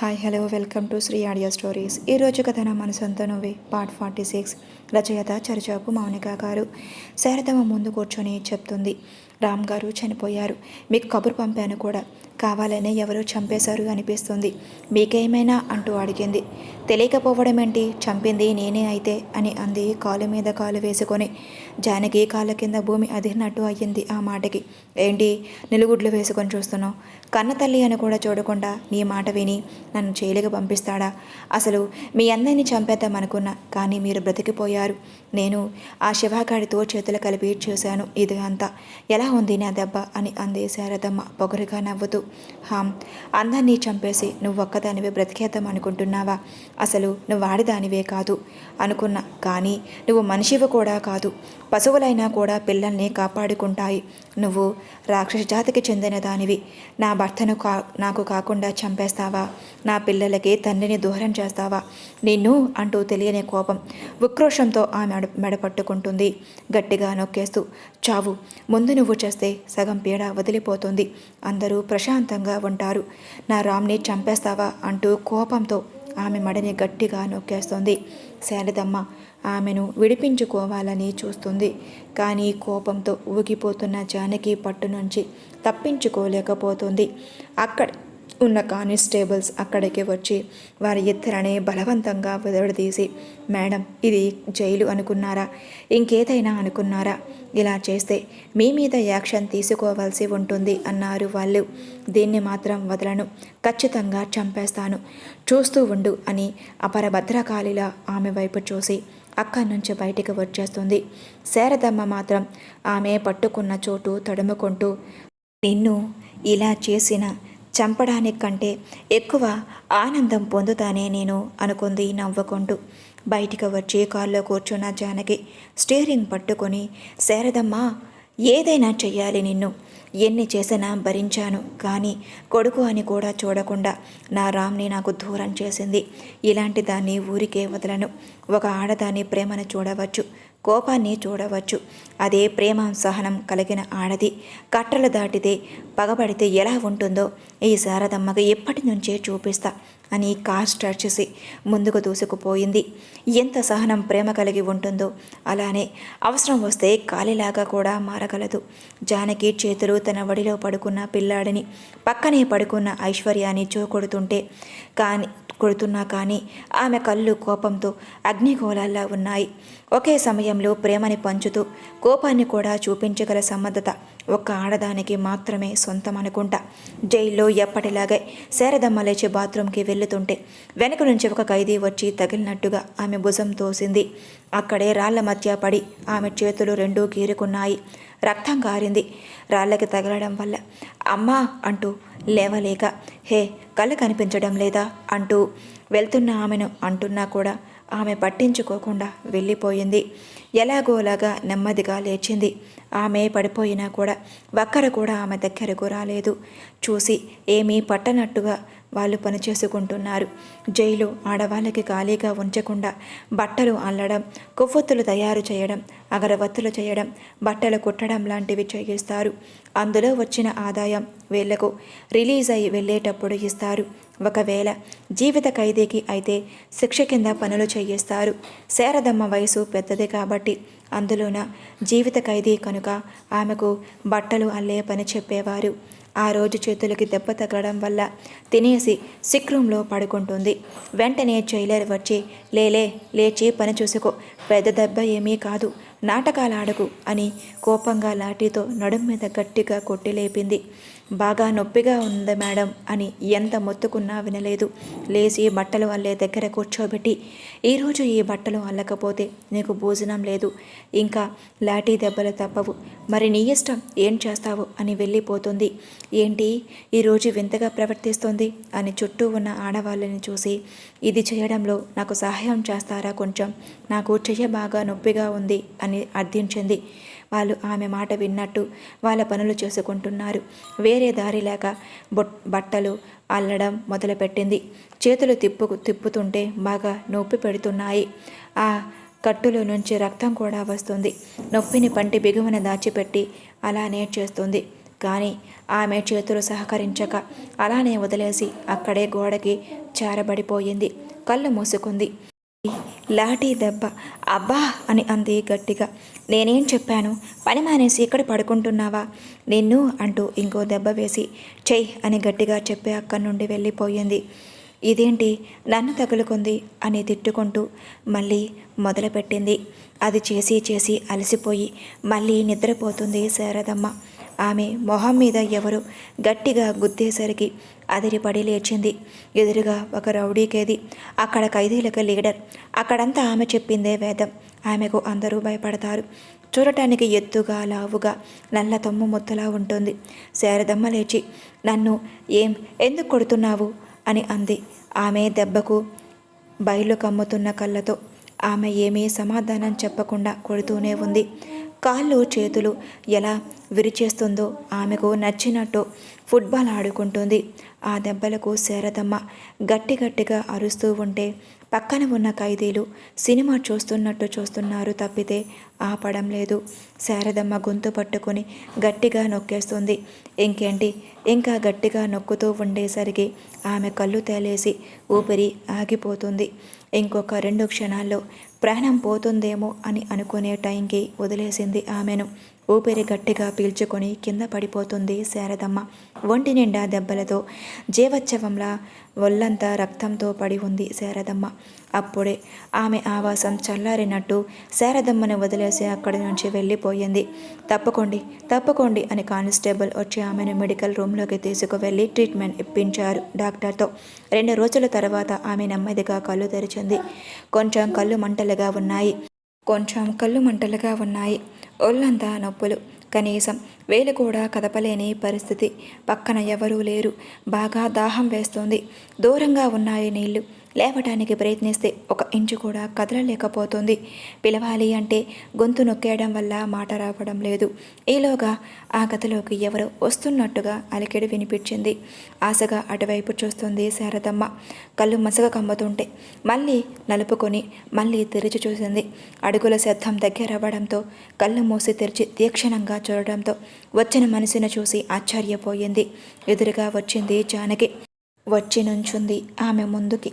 Hi hello welcome to Shri audio stories ఈరోజు కథ నా మనసంతా నువ్వే. పార్ట్ ఫార్టీ సిక్స్ రచయిత చరిచాపు మౌనిక గారు. శారదమ్మ ముందు కూర్చొని చెప్తుంది. రామ్ గారు చనిపోయారు. మీకు కబురు పంపాను కూడా. కావాలనే ఎవరో చంపేశారు అనిపిస్తుంది. మీకేమైనా? అంటూ అడిగింది. తెలియకపోవడం ఏంటి చంపింది నేనే అయితే అని అంది కాలు మీద కాలు వేసుకొని. జానకి కాళ్ళ కింద భూమి అదిరినట్టు అయ్యింది ఆ మాటకి. ఏంటి? నిలుగుడ్లు వేసుకొని చూస్తున్నావు. కన్న తల్లి అని కూడా చూడకుండా నీ మాట విని నన్ను జైలుకి పంపిస్తాడా? అసలు మీ అందరినీ చంపేద్దాం అనుకున్నా కానీ మీరు బ్రతికిపోయారు. నేను ఆ శివాగాడితో చేతులు కలిపి చూశాను. ఇది అంతా ఎలా ఉంది నా దెబ్బ? అని అంది శారదమ్మ పొగరుగా నవ్వుతూ. హామ్ అందరినీ చంపేసి నువ్వు ఒక్కదానివే బ్రతికేద్దాం అనుకుంటున్నావా? అసలు నువ్వు ఆడిదానివే కాదు. అనుకున్నా కానీ నువ్వు మనిషివి కూడా కాదు. పశువులైనా కూడా పిల్లల్ని కాపాడుకుంటాయి. నువ్వు రాక్షస జాతికి చెందిన దానివి. నా భర్తను కా నాకు కాకుండా చంపేస్తావా? నా పిల్లలకి తండ్రిని దూరం చేస్తావా? నిన్ను అంటూ తెలియని కోపం ఉక్రోషంతో ఆమె మెడ మెడపట్టుకుంటుంది. గట్టిగా నొక్కేస్తూ చావు. ముందు నువ్వు చేస్తే సగం పీడ వదిలిపోతుంది. అందరూ ప్రశాంతంగా ఉంటారు. నా రామ్ని చంపేస్తావా అంటూ కోపంతో ఆమె మడిని గట్టిగా నొక్కేస్తుంది. శారదమ్మ ఆమెను విడిపించుకోవాలని చూస్తుంది. కానీ కోపంతో ఊగిపోతున్న జానకి పట్టు నుంచి తప్పించుకోలేకపోతుంది. అక్కడ ఉన్న కానిస్టేబుల్స్ అక్కడికి వచ్చి వారి ఇద్దరనే బలవంతంగా విడదీసి మేడం ఇది జైలు అనుకున్నారా? ఇంకేదైనా అనుకున్నారా? ఇలా చేస్తే మీ మీద యాక్షన్ తీసుకోవాల్సి ఉంటుంది అన్నారు వాళ్ళు. దీన్ని మాత్రం వదలను. ఖచ్చితంగా చంపేస్తాను. చూస్తూ ఉండు అని అపర భద్రకాళిలా ఆమె వైపు చూసి అక్కడి నుంచి బయటికి వచ్చేస్తుంది. శారదమ్మ మాత్రం ఆమె పట్టుకున్న చోటు తడుముకుంటూ నిన్ను ఇలా చేసిన చంపడానికి కంటే ఎక్కువ ఆనందం పొందుతానే నేను అనుకుంది నవ్వుకుంటూ. బయటికి వచ్చి కాల్లో కూర్చున్న జానకి స్టీరింగ్ పట్టుకొని శారదమ్మా ఏదైనా చెయ్యాలి నిన్ను. ఎన్ని చేసినా భరించాను కానీ కొడుకు అని కూడా చూడకుండా నా రామ్ని నాకు దూరం చేసింది. ఇలాంటి దాన్ని ఊరికే వదలను. ఒక ఆడదాని ప్రేమను చూడవచ్చు. కోపాన్ని చూడవచ్చు. అదే ప్రేమ సహనం కలిగిన ఆడది. కట్టలు దాటితే పగబడితే ఎలా ఉంటుందో ఈ శారదమ్మకి ఎప్పటి నుంచే చూపిస్తా అని కార్ స్టార్ట్ చేసి ముందుకు దూసుకుపోయింది. ఎంత సహనం ప్రేమ కలిగి ఉంటుందో అలానే అవసరం వస్తే కాలిలాగా కూడా మారగలదు. జానకి చేతులు తన వడిలో పడుకున్న పిల్లాడిని పక్కనే పడుకున్న ఐశ్వర్యాన్ని చూకొడుతుంటే కానీ కొడుతున్నా కానీ ఆమె కళ్ళు కోపంతో అగ్నిగోళాల్లా ఉన్నాయి. ఒకే సమయంలో ప్రేమని పంచుతూ కోపాన్ని కూడా చూపించగల సమర్థత ఒక్క ఆడదానికి మాత్రమే సొంతం అనుకుంటా. జైల్లో ఎప్పటిలాగే శారదమ్మ లేచి బాత్రూంకి వెళ్తుంటే వెనక నుంచి ఒక ఖైదీ వచ్చి తగిలినట్టుగా ఆమె భుజం తోసింది. అక్కడే రాళ్ళ మధ్య పడి ఆమె చేతులు రెండూ గీరుకున్నాయి రక్తం కారింది రాళ్ళకి తగలడం వల్ల అమ్మా అంటూ లేవలేక హే కళ్ళు కనిపించడం లేదా అంటూ వెళ్తున్న ఆమెను అంటున్నా కూడా ఆమె పట్టించుకోకుండా వెళ్ళిపోయింది. ఎలాగోలాగా నెమ్మదిగా లేచింది. ఆమె పడిపోయినా కూడా ఒక్కరు కూడా ఆమె దగ్గరకు రాలేదు. చూసి ఏమీ పట్టనట్టుగా వాళ్ళు పనిచేసుకుంటున్నారు జైలు ఆడవాళ్ళకి ఖాళీగా ఉంచకుండా బట్టలు అల్లడం కొవ్వొత్తులు తయారు చేయడం అగరవత్తులు చేయడం బట్టలు కుట్టడం లాంటివి చేయిస్తారు. అందులో వచ్చిన ఆదాయం వీళ్ళకు రిలీజ్ అయి వెళ్ళేటప్పుడు ఇస్తారు. ఒకవేళ జీవిత ఖైదీకి అయితే శిక్ష కింద పనులు చేయిస్తారు. శారదమ్మ వయసు పెద్దది కాబట్టి అందులోన జీవిత ఖైదీ కనుక ఆమెకు బట్టలు అల్లే పని చెప్పేవారు. ఆ రోజు చేతులకి దెబ్బ తగలడం వల్ల తినేసి సిక్ రూమ్లో పడుకుంటుంది. వెంటనే జైలర్ వచ్చి లేలే లేచి పని చూసుకో. పెద్ద దెబ్బ ఏమీ కాదు. నాటకాలు ఆడకు అని కోపంగా లాఠీతో నడుం మీద గట్టిగా కొట్టి లేపింది. బాగా నొప్పిగా ఉంది మేడం అని ఎంత మొత్తుకున్నా వినలేదు. లేచి బట్టలు అల్లే దగ్గర కూర్చోబెట్టి ఈరోజు ఈ బట్టలు అల్లకపోతే నీకు భోజనం లేదు. ఇంకా లాఠీ దెబ్బలు తప్పవు. మరి నీ ఇష్టం ఏం చేస్తావు అని వెళ్ళిపోతుంది. ఏంటి? ఈరోజు వింతగా ప్రవర్తిస్తుంది అని చుట్టూ ఉన్న ఆడవాళ్ళని చూసి ఇది చేయడంలో నాకు సహాయం చేస్తారా కొంచెం? నాకు చెయ్య బాగా నొప్పిగా ఉంది అని అర్థించింది. వాళ్ళు ఆమె మాట విన్నట్టు వాళ్ళ పనులు చేసుకుంటున్నారు. వేరే దారి లేక బట్టలు అల్లడం మొదలుపెట్టింది. చేతులు తిప్పు తిప్పుతుంటే బాగా నొప్పి పెడుతున్నాయి. ఆ కట్టులో నుంచి రక్తం కూడా వస్తుంది. నొప్పిని పంటి బిగువన దాచిపెట్టి అలానే చేస్తుంది. కానీ ఆమె చేతులు సహకరించక అలానే వదిలేసి అక్కడే గోడకి చారబడిపోయింది. కళ్ళు మూసుకుంది. లాఠీ దెబ్బ. అబ్బా! అని అంది గట్టిగా. నేనేం చెప్పాను? పని మానేసి ఇక్కడ పడుకుంటున్నావా? నిన్ను అంటూ ఇంకో దెబ్బ వేసి చెయ్యి అని గట్టిగా చెప్పి అక్కడి నుండి వెళ్ళిపోయింది. ఇదేంటి? నన్ను తగులుకుంది? అని తిట్టుకుంటూ మళ్ళీ మొదలుపెట్టింది. అది చేసి చేసి అలసిపోయి మళ్ళీ నిద్రపోతుంది శారదమ్మ. ఆమె మొహం మీద ఎవరు గట్టిగా గుద్దేసరికి అదిరిపడి లేచింది. ఎదురుగా ఒక రౌడీకేది అక్కడ ఖైదీలకు లీడర్. అక్కడంతా ఆమె చెప్పిందే వేదం. ఆమెకు అందరూ భయపడతారు. చూడటానికి ఎత్తుగా లావుగా నల్ల తొమ్ము ముద్దలా ఉంటుంది. శారదమ్మ లేచి నన్ను ఏం ఎందుకు కొడుతున్నావు? అని అంది. ఆమె దెబ్బకు బయలు కమ్ముతున్న కళ్ళతో ఆమె ఏమీ సమాధానం చెప్పకుండా కొడుతూనే ఉంది. కాళ్ళు చేతులు ఎలా విరిచేస్తుందో ఆమెకు నచ్చినట్టు ఫుట్బాల్ ఆడుకుంటుంది. ఆ దెబ్బలకు శారదమ్మ గట్టి గట్టిగా అరుస్తూ ఉంటే పక్కన ఉన్న ఖైదీలు సినిమా చూస్తున్నట్టు చూస్తున్నారు తప్పితే ఆపడం లేదు. శారదమ్మ గొంతు పట్టుకొని గట్టిగా నొక్కేస్తుంది. ఇంకేంటి? ఇంకా గట్టిగా నొక్కుతూ ఉండేసరికి ఆమె కళ్ళు తేలేసి ఊపిరి ఆగిపోతుంది. ఇంకొక రెండు క్షణాల్లో ప్రాణం పోతుందేమో అని అనుకునే టైంకి వదిలేసింది ఆమెను. ఊపిరి గట్టిగా పీల్చుకొని కింద పడిపోతుంది శారదమ్మ. ఒంటి నిండా దెబ్బలతో జీవోత్సవంలా ఒళ్ళంతా రక్తంతో పడి ఉంది శారదమ్మ. అప్పుడే ఆమె ఆవాసం చల్లారినట్టు శారదమ్మను వదిలేసి అక్కడి నుంచి వెళ్ళిపోయింది. తప్పకోండి తప్పకోండి అని కానిస్టేబుల్ వచ్చి ఆమెను మెడికల్ రూమ్లోకి తీసుకువెళ్ళి ట్రీట్మెంట్ ఇప్పించారు డాక్టర్తో. రెండు రోజుల తర్వాత ఆమె నెమ్మదిగా కళ్ళు తెరిచింది. కొంచెం కళ్ళు మంటలుగా ఉన్నాయి. కొంచెం కళ్ళు మంటలుగా ఉన్నాయి. ఒళ్ళంతా నొప్పులు. కనీసం వేలు కూడా కదపలేని పరిస్థితి. పక్కన ఎవరూ లేరు. బాగా దాహం వేస్తోంది. దూరంగా ఉన్నాయి నీళ్ళు. లేవటానికి ప్రయత్నిస్తే ఒక ఇంచు కూడా కదలలేకపోతుంది. పిలవాలి అంటే గొంతు నొక్కేయడం వల్ల మాట రావడం లేదు. ఈలోగా ఆ గదిలోకి ఎవరో వస్తున్నట్టుగా అలికిడి వినిపించింది. ఆశగా అటువైపు చూస్తుంది శారదమ్మ. కళ్ళు మసగ కమ్ముతుంటే మళ్ళీ నలుపుకొని మళ్ళీ తెరిచి చూసింది. అడుగుల శబ్దం దగ్గరవ్వడంతో కళ్ళు మూసి తెరిచి తీక్షణంగా చూడడంతో వచ్చిన మనిషిని చూసి ఆశ్చర్యపోయింది. ఎదురుగా వచ్చింది జానకి. వచ్చి నుంచుంది ఆమె ముందుకి.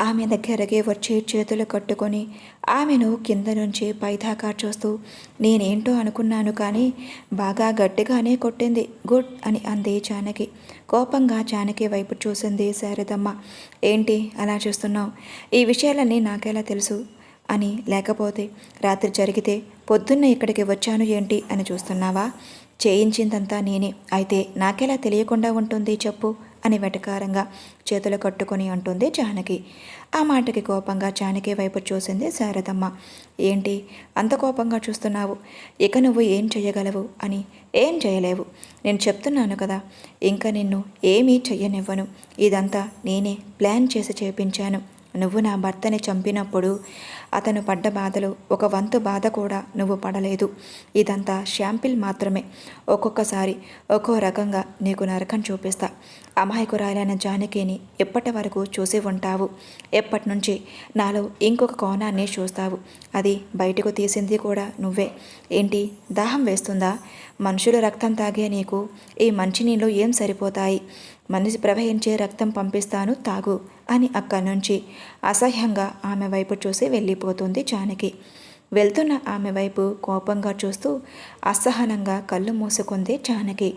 ఆమె దగ్గరకి వచ్చి చేతులు కట్టుకొని ఆమెను కింద నుంచి పైదాకా చూస్తూ నేనేంటో అనుకున్నాను కానీ బాగా గట్టిగానే కొట్టింది. గుడ్ అని అంది జానకి. కోపంగా జానకి వైపు చూసింది శారదమ్మ. ఏంటి అలా చూస్తున్నావు? ఈ విషయాలన్నీ నాకెలా తెలుసు? అని లేకపోతే రాత్రి జరిగితే పొద్దున్న ఇక్కడికి వచ్చాను ఏంటి అని చూస్తున్నావా? చేయించిందంతా నేనే. అయితే నాకెలా తెలియకుండా ఉంటుంది చెప్పు అని వెటకారంగా చేతులు కట్టుకొని అంటుంది జానకి. ఆ మాటకి కోపంగా జానకి వైపు చూసింది శారదమ్మ. ఏంటి? అంత కోపంగా చూస్తున్నావు. ఇక నువ్వు ఏం చేయగలవు అని. ఏం చేయలేవు. నేను చెప్తున్నాను కదా. ఇంకా నిన్ను ఏమీ చెయ్యనివ్వను. ఇదంతా నేనే ప్లాన్ చేసి చేపించాను. నువ్వు నా భర్తని చంపినప్పుడు అతను పడ్డ బాధలు ఒక వంతు బాధ కూడా నువ్వు పడలేదు. ఇదంతా షాంపిల్ మాత్రమే. ఒక్కొక్కసారి ఒక్కో రకంగా నీకు నరకం చూపిస్తా. అమాయకురాలైన జానకిని ఎప్పటి వరకు చూసి ఉంటావు? ఎప్పటి నుంచి? నాలో ఇంకొక కోణాన్ని చూస్తావు. అది బయటకు తీసింది కూడా నువ్వే. ఏంటి? దాహం వేస్తుందా? మనుషులు రక్తం తాగే నీకు ఈ మంచినీళ్ళు ఏం సరిపోతాయి? మనిషి ప్రవహించే రక్తం పంపిస్తాను తాగు అని అక్కడి నుంచి అసహ్యంగా ఆమె వైపు చూసి వెళ్ళిపోతుంది జానకి. వెళ్తున్న ఆమె వైపు కోపంగా చూస్తూ అసహనంగా కళ్ళు మూసుకుంది జానకి.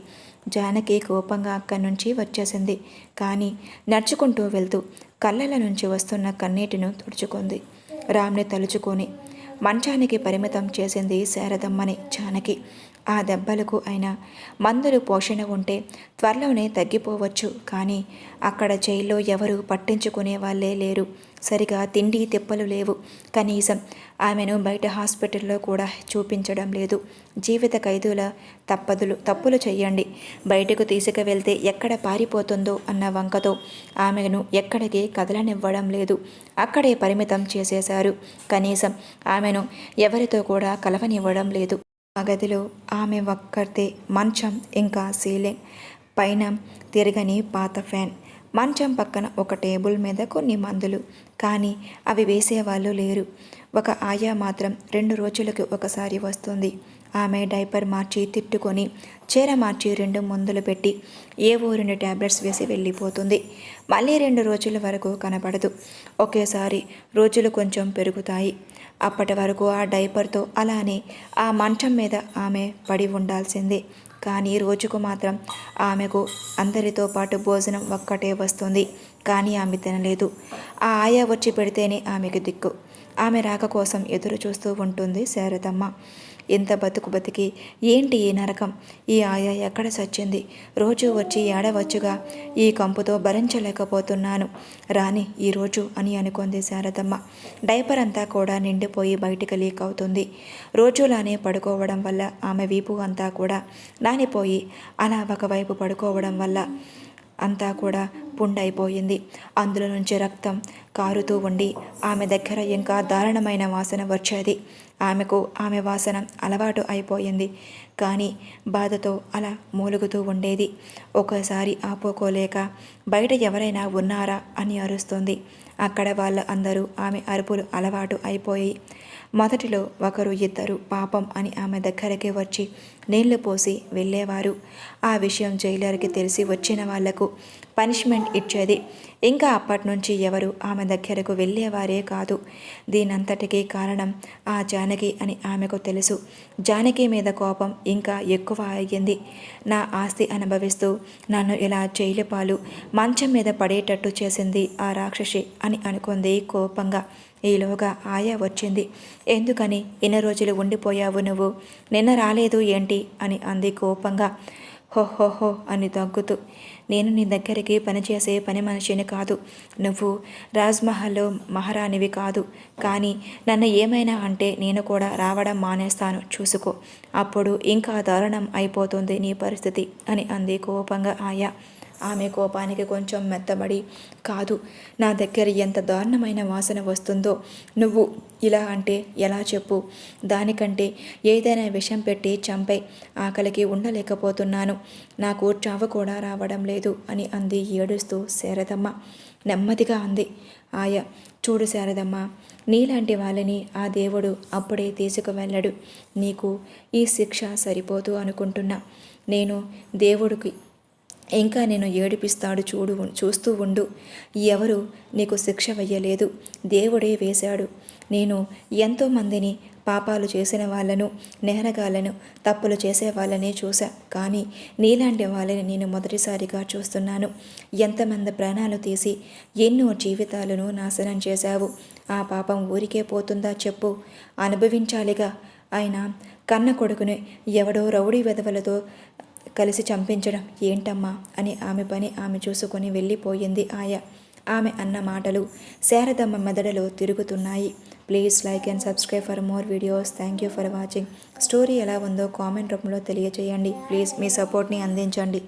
జానకి కోపంగా అక్కడి నుంచి వచ్చేసింది. కానీ నడుచుకుంటూ వెళ్తూ కళ్ళల నుంచి వస్తున్న కన్నీటిను తుడుచుకుంది. రామ్ని తలుచుకొని మంచానికి పరిమితం చేసింది శారదమ్మని జానకి. ఆ దెబ్బలకు అయినా మందులు పోషణ ఉంటే త్వరలోనే తగ్గిపోవచ్చు. కానీ అక్కడ జైల్లో ఎవరు పట్టించుకునే వాళ్ళే లేరు. సరిగా తిండి తిప్పలు లేవు. కనీసం ఆమెను బయట హాస్పిటల్లో కూడా చూపించడం లేదు. జీవిత ఖైదుల తప్పదులు తప్పులు చేయండి బయటకు తీసుకువెళ్తే ఎక్కడ పారిపోతుందో అన్న వంకతో ఆమెను ఎక్కడికి కదలనివ్వడం లేదు. అక్కడే పరిమితం చేసేశారు. కనీసం ఆమెను ఎవరితో కూడా కలవనివ్వడం లేదు. ఆ గదిలో ఆమె ఒక్కరితే మంచం ఇంకా సీలింగ్. పైన తిరగని పాత ఫ్యాన్. మంచం పక్కన ఒక టేబుల్ మీద కొన్ని మందులు. కానీ అవి వేసేవాళ్ళు లేరు. ఒక ఆయా మాత్రం రెండు రోజులకు ఒకసారి వస్తుంది. ఆమె డైపర్ మార్చి తిట్టుకొని చీర మార్చి రెండు మందులు పెట్టి ఏవో రెండు ట్యాబ్లెట్స్ వేసి వెళ్ళిపోతుంది. మళ్ళీ రెండు రోజుల వరకు కనపడదు ఒకేసారి రోజులు కొంచెం పెరుగుతాయి. అప్పటి వరకు ఆ డైపర్తో అలానే ఆ మంచం మీద ఆమె పడి ఉండాల్సిందే. కానీ రోజుకు మాత్రం ఆమెకు అందరితో పాటు భోజనం ఒక్కటే వస్తుంది. కానీ ఆమె తినలేదు. ఆ ఆయా వచ్చి పెడితేనే ఆమెకు దిక్కు. ఆమె రాక కోసం ఎదురు చూస్తూ ఉంటుంది శారదమ్మ. ఇంత బతుకు బతికి ఏంటి ఈ నరకం? ఈ ఆయా ఎక్కడ సచ్చింది? రోజు వచ్చి ఏడవచ్చుగా. ఈ కంపుతో భరించలేకపోతున్నాను. రాని ఈరోజు అని అనుకుంది శారదమ్మ. డైపర్ అంతా కూడా నిండిపోయి బయటికి లీక్ అవుతుంది. రోజులానే పడుకోవడం వల్ల ఆమె వీపు అంతా కూడా నానిపోయి అలా ఒకవైపు పడుకోవడం వల్ల అంతా కూడా పుండైపోయింది. అందులో నుంచి రక్తం కారుతూ ఉండి ఆమె దగ్గర ఇంకా దారుణమైన వాసన వచ్చేది. ఆమెకు ఆమె వాసన అలవాటు అయిపోయింది. కానీ బాధతో అలా మూలుగుతూ ఉండేది. ఒకసారి ఆపుకోలేక బయట ఎవరైనా ఉన్నారా? అని అరుస్తుంది. అక్కడ వాళ్ళ అందరూ ఆమె అరుపులు అలవాటు అయిపోయి మొదటిలో ఒకరు ఇద్దరు పాపం అని ఆమె దగ్గరికి వచ్చి నీళ్ళు పోసి వెళ్ళేవారు. ఆ విషయం జైలర్కి తెలిసి వచ్చిన వాళ్ళకు పనిష్మెంట్ ఇచ్చేది. ఇంకా అప్పటి నుంచి ఎవరు ఆమె దగ్గరకు వెళ్ళేవారే కాదు. దీనంతటికీ కారణం ఆ జానకి అని ఆమెకు తెలుసు. జానకి మీద కోపం ఇంకా ఎక్కువ అయ్యింది నా ఆస్తి అనుభవిస్తూ నన్ను ఇలా జైలు పాలు మంచం మీద పడేటట్టు చేసింది ఆ రాక్షసి అని అనుకుంది కోపంగా. ఈలోగా ఆయా వచ్చింది. ఎందుకని? ఇన్ని రోజులు ఉండిపోయావు నువ్వు. నిన్న రాలేదు ఏంటి? అని అంది కోపంగా. హోహోహో అని దగ్గుతూ నేను నీ దగ్గరికి పనిచేసే పని మనిషిని కాదు. నువ్వు రాజ్మహల్లో మహారాణివి కాదు. కానీ నన్ను ఏమైనా అంటే నేను కూడా రావడం మానేస్తాను. చూసుకో. అప్పుడు ఇంకా దారుణం అయిపోతుంది నీ పరిస్థితి అని అంది కోపంగా ఆయా. ఆమె కోపానికి కొంచెం మెత్తబడి కాదు నా దగ్గర ఎంత దారుణమైన వాసన వస్తుందో. నువ్వు ఇలా అంటే ఎలా చెప్పు? దానికంటే ఏదైనా విషం పెట్టి చంపై ఆకలికి ఉండలేకపోతున్నాను. నాకు చావు కూడా రావడం లేదు అని అంది ఏడుస్తూ శారదమ్మ. నెమ్మదిగా అంది. ఆయ చూడు శారదమ్మ నీలాంటి వాళ్ళని ఆ దేవుడు అప్పుడే తీసుకువెళ్ళడు. నీకు ఈ శిక్ష సరిపోదు అనుకుంటున్నా. నేను దేవుడికి ఇంకా నేను ఏడిపిస్తాడు చూడు చూస్తూ ఉండు. ఎవరు నీకు శిక్ష వెయ్యలేదు. దేవుడే వేశాడు. నేను ఎంతోమందిని పాపాలు చేసిన వాళ్ళను నేరగాళ్ళను తప్పులు చేసే వాళ్ళని చూశా. కానీ నీలాంటి వాళ్ళని నేను మొదటిసారిగా చూస్తున్నాను. ఎంతమంది ప్రాణాలు తీసి ఎన్నో జీవితాలను నాశనం చేశావు. ఆ పాపం ఊరికే పోతుందా చెప్పు. అనుభవించాలిగా. ఆయన కన్న కొడుకుని ఎవడో రౌడీ వెధవలతో కలిసి చంపించడం ఏంటమ్మా? అని ఆమె పని ఆమె చూసుకొని వెళ్ళిపోయింది ఆయ. ఆమె అన్న మాటలు శారదమ్మ మెదడులో తిరుగుతున్నాయి. Please like and subscribe for more videos. Thank you for watching. Story ఎలా ఉందో కామెంట్ రూపంలో తెలియచేయండి. ప్లీజ్ మీ సపోర్ట్ని అందించండి.